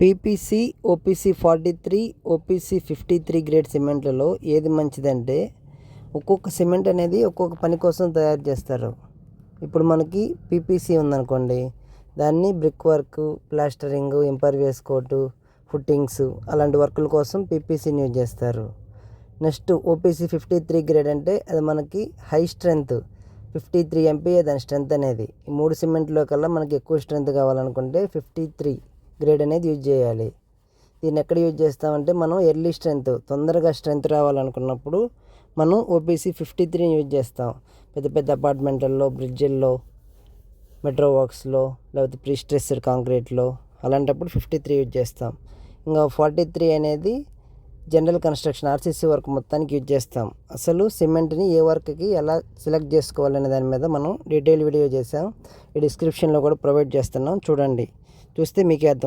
PPC OPC forty three OPC fifty three grade సిమెంట్లలో ఏది మంచిదంటే ఒక్కొక్క సిమెంట్ అనేది ఒక్కొక్క పని కోసం తయారు చేస్తారు. ఇప్పుడు మనకి పీపీసీ ఉందనుకోండి దాన్ని brick work plastering impervious coat footings అలాంటి వర్కుల కోసం పీపీసీని యూజ్ చేస్తారు. Next OPC fifty three grade అంటే అది మనకి high strength fifty three MPA దాని స్ట్రెంత్ అనేది. ఈ మూడు సిమెంట్లో కల్లా మనకి ఎక్కువ స్ట్రెంత్ కావాలనుకుంటే ఫిఫ్టీ త్రీ గ్రేడ్ అనేది యూజ్ చేయాలి. దీన్ని ఎక్కడ యూజ్ చేస్తామంటే మనం ఎర్లీ స్ట్రెంత్ తొందరగా స్ట్రెంత్ రావాలనుకున్నప్పుడు మనం ఓపీసీ ఫిఫ్టీ త్రీని యూజ్ చేస్తాం. పెద్ద పెద్ద అపార్ట్మెంట్లలో బ్రిడ్జిల్లో మెట్రో వర్క్స్లో లేకపోతే ప్రీ స్ట్రెస్డ్ కాంక్రీట్లో అలాంటప్పుడు ఫిఫ్టీ త్రీ యూజ్ చేస్తాం. ఇంకా ఫార్టీ త్రీ అనేది జనరల్ కన్స్ట్రక్షన్ ఆర్సీసీ వర్క్ మొత్తానికి యూజ్ చేస్తాం. అసలు సిమెంట్ని ఏ వర్క్కి ఎలా సెలెక్ట్ చేసుకోవాలనే దాని మీద మనం డీటెయిల్ వీడియో చేసాం ఈ డిస్క్రిప్షన్లో కూడా ప్రొవైడ్ చేస్తున్నాం. చూడండి. చూస్తే మీకే అర్థం